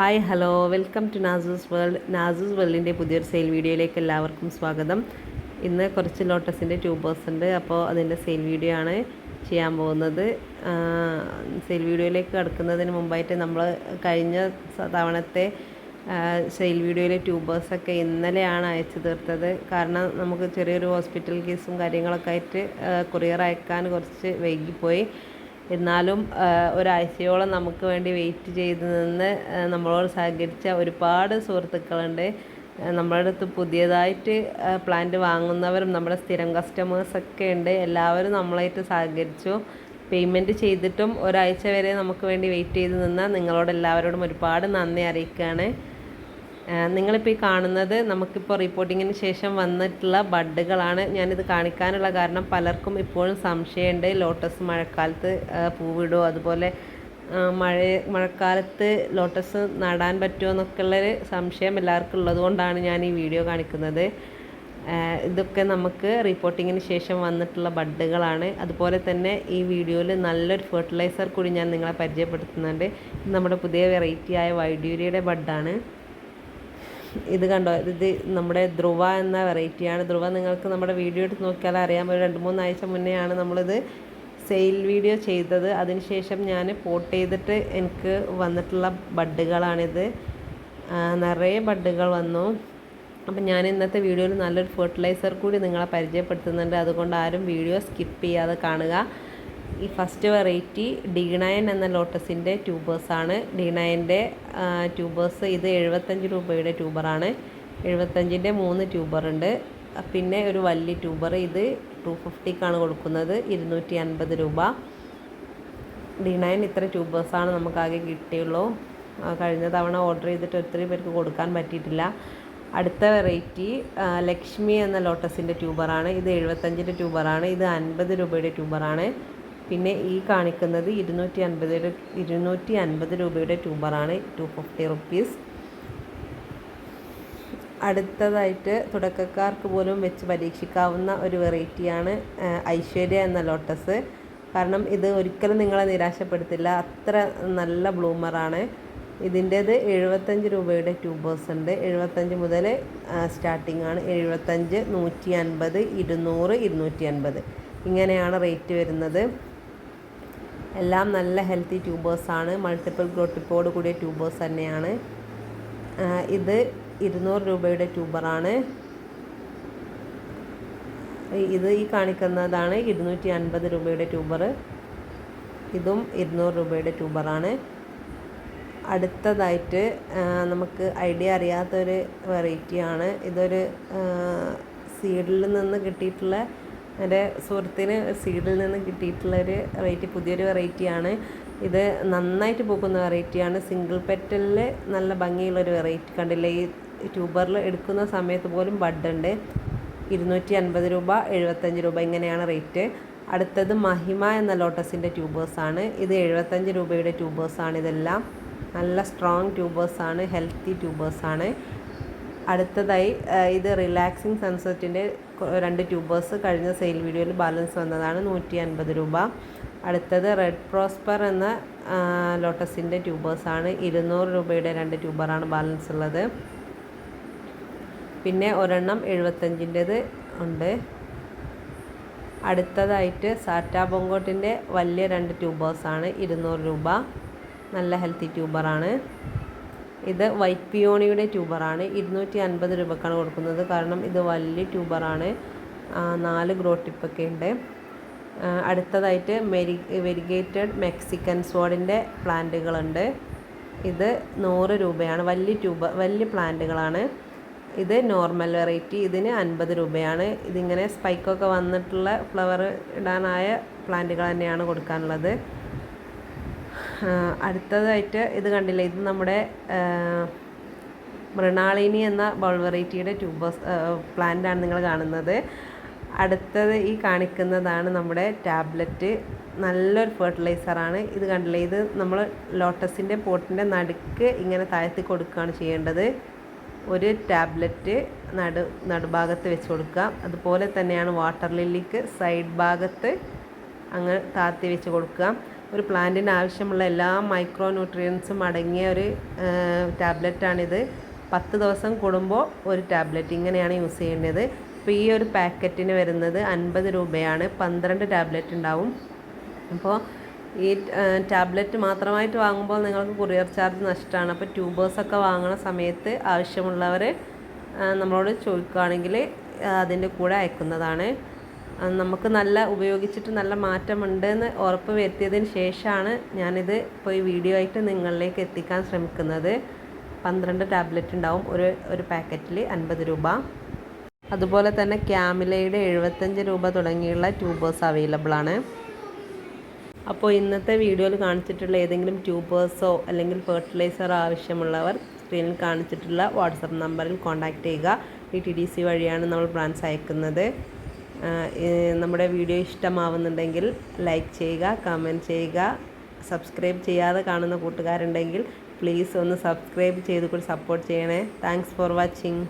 Hi hello. Welcome to Nasu's world Nasu's വേൾഡിന്റെ പുതിയൊരു sale വീഡിയോയിലേക്ക് എല്ലാവർക്കും സ്വാഗതം. ഇന്ന് കുറച്ച് ലോട്ടസിന്റെ ട്യൂബേഴ്സ് ഉണ്ട്. അപ്പോൾ അതിന്റെ സെയിൽ വീഡിയോ ആണ് ചെയ്യാൻ പോകുന്നത്. സെയിൽ വീഡിയോയിലേക്ക് കടക്കുന്നതിന് മുമ്പായിട്ട് നമ്മൾ കഴിഞ്ഞ തവണത്തെ സെയിൽ വീഡിയോയിലെ ട്യൂബേഴ്സൊക്കെ ഇന്നലെയാണ് അയച്ചു തീർത്തത്. കാരണം നമുക്ക് ചെറിയൊരു ഹോസ്പിറ്റൽ കേസും കാര്യങ്ങളൊക്കെ ആയിട്ട് കൊറിയർ അയക്കാൻ കുറച്ച് വൈകിപ്പോയി. എന്നാലും ഒരാഴ്ചയോളം നമുക്ക് വേണ്ടി വെയിറ്റ് ചെയ്ത് നിന്ന് നമ്മളോട് സഹകരിച്ച ഒരുപാട് സുഹൃത്തുക്കളുണ്ട്. നമ്മുടെ അടുത്ത് പുതിയതായിട്ട് പ്ലാന്റ് വാങ്ങുന്നവരും നമ്മുടെ സ്ഥിരം കസ്റ്റമേഴ്സൊക്കെ ഉണ്ട്. എല്ലാവരും നമ്മളായിട്ട് സഹകരിച്ചു. പേയ്മെന്റ് ചെയ്തിട്ടും ഒരാഴ്ച വരെ നമുക്ക് വേണ്ടി വെയിറ്റ് ചെയ്ത് നിന്ന നിങ്ങളോട് എല്ലാവരോടും ഒരുപാട് നന്ദി അറിയിക്കുകയാണ്. നിങ്ങളിപ്പോൾ ഈ കാണുന്നത് നമുക്കിപ്പോൾ റിപ്പോർട്ടിങ്ങിന് ശേഷം വന്നിട്ടുള്ള ബഡ്ഡുകളാണ്. ഞാനിത് കാണിക്കാനുള്ള കാരണം പലർക്കും ഇപ്പോഴും സംശയമുണ്ട്. ലോട്ടസ് മഴക്കാലത്ത് പൂവിടുമോ അതുപോലെ മഴ മഴക്കാലത്ത് ലോട്ടസ് നടാൻ പറ്റുമോ എന്നൊക്കെ ഉള്ളൊരു സംശയം എല്ലാവർക്കും ഉള്ളതുകൊണ്ടാണ് ഞാൻ ഈ വീഡിയോ കാണിക്കുന്നത്. ഇതൊക്കെ നമുക്ക് റിപ്പോർട്ടിങ്ങിന് ശേഷം വന്നിട്ടുള്ള ബഡ്ഡുകളാണ്. അതുപോലെ തന്നെ ഈ വീഡിയോയിൽ നല്ലൊരു ഫെർട്ടിലൈസർ കൂടി ഞാൻ നിങ്ങളെ പരിചയപ്പെടുത്തുന്നുണ്ട്. നമ്മുടെ പുതിയ വെറൈറ്റിയായ വൈഡ്യൂരിയുടെ ബഡാണ് ഇത് കണ്ടോ? ഇത് നമ്മുടെ ധ്രുവ എന്ന വെറൈറ്റിയാണ് ധ്രുവ നിങ്ങൾക്ക് നമ്മുടെ വീഡിയോ എടുത്ത് നോക്കിയാൽ അറിയാം. ഒരു രണ്ട് മൂന്നാഴ്ച മുന്നെയാണ് നമ്മളിത് സെയിൽ വീഡിയോ ചെയ്തത്. അതിനുശേഷം ഞാൻ പോട്ട് ചെയ്തിട്ട് എനിക്ക് വന്നിട്ടുള്ള ബഡ്ഡുകളാണിത്. നിറയെ ബഡ്ഡുകൾ വന്നു. അപ്പം ഞാൻ ഇന്നത്തെ വീഡിയോയിൽ നല്ലൊരു ഫെർട്ടിലൈസർ കൂടി നിങ്ങളെ പരിചയപ്പെടുത്തുന്നുണ്ട്. അതുകൊണ്ട് ആരും വീഡിയോ സ്കിപ്പ് ചെയ്യാതെ കാണുക. ഈ ഫസ്റ്റ് വെറൈറ്റി ഡി നയൻ എന്ന ലോട്ടസിന്റെ ട്യൂബേഴ്സാണ്. ഡി നയന്റെ ട്യൂബേഴ്സ് ഇത് എഴുപത്തഞ്ച് രൂപയുടെ ട്യൂബറാണ്. എഴുപത്തഞ്ചിന്റെ മൂന്ന് ട്യൂബറുണ്ട്. പിന്നെ ഒരു വലിയ ട്യൂബർ ഇത് ടു ഫിഫ്റ്റിക്കാണ് കൊടുക്കുന്നത് ഇരുന്നൂറ്റി അൻപത് രൂപ. ഡി നയൻ ഇത്ര ട്യൂബേഴ്സാണ് നമുക്കാകെ കിട്ടിയുള്ളൂ. കഴിഞ്ഞ തവണ ഓർഡർ ചെയ്തിട്ട് ഒത്തിരി പേർക്ക് കൊടുക്കാൻ പറ്റിയിട്ടില്ല. അടുത്ത വെറൈറ്റി ലക്ഷ്മി എന്ന ലോട്ടസിന്റെ ട്യൂബറാണ്. ഇത് എഴുപത്തഞ്ചിന്റെ ട്യൂബറാണ്. ഇത് അൻപത് രൂപയുടെ ട്യൂബറാണ്. പിന്നെ ഈ കാണിക്കുന്നത് ഇരുന്നൂറ്റി അൻപത് ഇരുന്നൂറ്റി അൻപത് രൂപയുടെ ട്യൂബറാണ് ടു ഫിഫ്റ്റി റുപ്പീസ് അടുത്തതായിട്ട് തുടക്കക്കാർക്ക് പോലും വെച്ച് പരീക്ഷിക്കാവുന്ന ഒരു വെറൈറ്റിയാണ് ഐശ്വര്യ എന്ന ലോട്ടസ്. കാരണം ഇത് ഒരിക്കലും നിങ്ങളെ നിരാശപ്പെടുത്തില്ല. അത്ര നല്ല ബ്ലൂമറാണ്. ഇതിന്റേത് എഴുപത്തഞ്ച് രൂപയുടെ ട്യൂബേഴ്സ് ഉണ്ട്. എഴുപത്തഞ്ച് മുതൽ സ്റ്റാർട്ടിംഗ് ആണ്. എഴുപത്തഞ്ച് നൂറ്റി അൻപത് ഇരുന്നൂറ് ഇരുന്നൂറ്റി അൻപത് ഇങ്ങനെയാണ് റേറ്റ് വരുന്നത്. എല്ലാം നല്ല ഹെൽത്തി ട്യൂബേഴ്സാണ് മൾട്ടിപ്പിൾ ഗ്രോട്ടിപ്പോട് കൂടിയ ട്യൂബേഴ്സ് തന്നെയാണ്. ഇത് ഇരുന്നൂറ് രൂപയുടെ ട്യൂബറാണ് ഇത് ഈ കാണിക്കുന്നതാണ് ഇരുന്നൂറ്റി അൻപത് രൂപയുടെ ട്യൂബർ ഇതും ഇരുന്നൂറ് രൂപയുടെ ട്യൂബറാണ് അടുത്തതായിട്ട് നമുക്ക് ഐഡിയ അറിയാത്തൊരു വെറൈറ്റിയാണ് ഇതൊരു സീഡിൽ നിന്ന് കിട്ടിയിട്ടുള്ള എന്റെ സുഹൃത്തിന് സീഡിൽ നിന്ന് കിട്ടിയിട്ടുള്ളൊരു വെറൈറ്റി പുതിയൊരു വെറൈറ്റിയാണ് ഇത് നന്നായിട്ട് പൂക്കുന്ന വെറൈറ്റിയാണ് സിംഗിൾ പെറ്റലിൽ നല്ല ഭംഗിയുള്ളൊരു വെറൈറ്റി കണ്ടില്ലേ? ഈ ട്യൂബറിൽ എടുക്കുന്ന സമയത്ത് പോലും ബഡുണ്ട് ഇരുന്നൂറ്റി അൻപത് രൂപ എഴുപത്തഞ്ച് രൂപ ഇങ്ങനെയാണ് റേറ്റ് അടുത്തത് മഹിമ എന്ന ലോട്ടസിന്റെ ട്യൂബേഴ്സാണ് ഇത് എഴുപത്തഞ്ച് രൂപയുടെ ട്യൂബേഴ്സാണ് ഇതെല്ലാം. നല്ല സ്ട്രോങ് ട്യൂബേഴ്സാണ് ഹെൽത്തി ട്യൂബേഴ്സാണ് അടുത്തതായി ഇത് റിലാക്സിങ് സൺസെറ്റിന്റെ രണ്ട് ട്യൂബേഴ്സ് കഴിഞ്ഞ സെയിൽ വീഡിയോയിൽ ബാലൻസ് വന്നതാണ് നൂറ്റി അൻപത് രൂപ. അടുത്തത് റെഡ് പ്രോസ്പർ എന്ന ലോട്ടസിന്റെ ട്യൂബേഴ്സാണ്. ഇരുന്നൂറ് രൂപയുടെ രണ്ട് ട്യൂബറാണ് ബാലൻസ് ഉള്ളത്. പിന്നെ ഒരെണ്ണം എഴുപത്തഞ്ചിന്റേത് ഉണ്ട്. അടുത്തതായിട്ട് സാറ്റാ ബൊങ്കോട്ടിന്റെ വലിയ രണ്ട് ട്യൂബേഴ്സാണ്. ഇരുന്നൂറ് രൂപ. നല്ല ഹെൽത്തി ട്യൂബറാണ്. ഇത് വൈറ്റ് പിയോണിയുടെ ട്യൂബറാണ്. ഇരുന്നൂറ്റി അൻപത് രൂപക്കാണ് കൊടുക്കുന്നത്. കാരണം ഇത് വലിയ ട്യൂബറാണ്. നാല് ഗ്രോ ടിപ്പൊക്കെ ഉണ്ട്. അടുത്തതായിട്ട് മെരി വെരിഗേറ്റഡ് മെക്സിക്കൻ സോഡിന്റെ പ്ലാന്റുകളുണ്ട്. ഇത് നൂറ് രൂപയാണ്. വലിയ ട്യൂബ വലിയ പ്ലാന്റുകളാണ്. ഇത് നോർമൽ വെറൈറ്റി. ഇതിന് അൻപത് രൂപയാണ്. ഇതിങ്ങനെ സ്പൈക്കൊക്കെ വന്നിട്ടുള്ള ഫ്ലവർ ഇടാനായ പ്ലാന്റുകൾ തന്നെയാണ് കൊടുക്കാനുള്ളത്. അടുത്തതായിട്ട് ഇത് കണ്ടില്ലേ? ഇത് നമ്മുടെ മൃണാളിനി എന്ന ബൗൾ വെറൈറ്റിയുടെ ട്യൂബേഴ്സ് പ്ലാന്റാണ് നിങ്ങൾ കാണുന്നത്. അടുത്തത് ഈ കാണിക്കുന്നതാണ് നമ്മുടെ ടാബ്ലറ്റ്. നല്ലൊരു ഫെർട്ടിലൈസറാണ്. ഇത് കണ്ടില്ലേ? ഇത് നമ്മൾ ലോട്ടസിന്റെ പോട്ടിന്റെ നടുക്ക് ഇങ്ങനെ താഴ്ത്തി കൊടുക്കുകയാണ് ചെയ്യേണ്ടത്. ഒരു ടാബ്ലറ്റ് നടു നടുഭാഗത്ത് വെച്ച് കൊടുക്കാം അതുപോലെ തന്നെയാണ് വാട്ടർ ലില്ലിക്ക് സൈഡ് ഭാഗത്ത് അങ്ങ് താത്തി വെച്ച് കൊടുക്കുക. ഒരു പ്ലാന്റിന് ആവശ്യമുള്ള എല്ലാ മൈക്രോ ന്യൂട്രിയൻസും അടങ്ങിയ ഒരു ടാബ്ലറ്റാണിത്. പത്ത് ദിവസം കൂടുമ്പോൾ ഒരു ടാബ്ലറ്റ് ഇങ്ങനെയാണ് യൂസ് ചെയ്യേണ്ടത്. അപ്പോൾ ഈ ഒരു പാക്കറ്റിന് വരുന്നത് അൻപത് രൂപയാണ്. പന്ത്രണ്ട് ടാബ്ലറ്റ് ഉണ്ടാവും. അപ്പോൾ ഈ ടാബ്ലറ്റ് മാത്രമായിട്ട് വാങ്ങുമ്പോൾ നിങ്ങൾക്ക് കൊറിയർ ചാർജ് നഷ്ടമാണ്. അപ്പോൾ ട്യൂബേഴ്സൊക്കെ വാങ്ങുന്ന സമയത്ത് ആവശ്യമുള്ളവർ നമ്മളോട് ചോദിക്കുകയാണെങ്കിൽ അതിന്റെ കൂടെ അയക്കുന്നതാണ്. നമുക്ക് നല്ല ഉപയോഗിച്ചിട്ട് നല്ല മാറ്റമുണ്ടെന്ന് ഉറപ്പ് വരുത്തിയതിന് ശേഷമാണ് ഞാനിത് ഇപ്പോൾ ഈ വീഡിയോ ആയിട്ട് നിങ്ങളിലേക്ക് എത്തിക്കാൻ ശ്രമിക്കുന്നത്. പന്ത്രണ്ട് ടാബ്ലറ്റ് ഉണ്ടാവും. ഒരു ഒരു പാക്കറ്റിൽ അൻപത് രൂപ. അതുപോലെ തന്നെ ക്യാമിലയുടെ എഴുപത്തഞ്ച് രൂപ തുടങ്ങിയുള്ള ട്യൂബേഴ്സ് അവൈലബിൾ ആണ്. അപ്പോൾ ഇന്നത്തെ വീഡിയോയിൽ കാണിച്ചിട്ടുള്ള ഏതെങ്കിലും ട്യൂബേഴ്സോ അല്ലെങ്കിൽ ഫെർട്ടിലൈസറോ ആവശ്യമുള്ളവർ സ്ക്രീനിൽ കാണിച്ചിട്ടുള്ള വാട്സപ്പ് നമ്പറിൽ കോൺടാക്റ്റ് ചെയ്യുക. ഈ ടി ഡി സി വഴിയാണ് നമ്മൾ പ്ലാൻസ് അയക്കുന്നത്. നമ്മുടെ വീഡിയോ ഇഷ്ടമാവുന്നുണ്ടെങ്കിൽ ലൈക്ക് ചെയ്യുക കമന്റ് ചെയ്യുക സബ്സ്ക്രൈബ് ചെയ്യാതെ കാണുന്ന കൂട്ടുകാരുണ്ടെങ്കിൽ പ്ലീസ് ഒന്ന് സബ്സ്ക്രൈബ് ചെയ്ത് കൂടി സപ്പോർട്ട് ചെയ്യണേ. Thanks for watching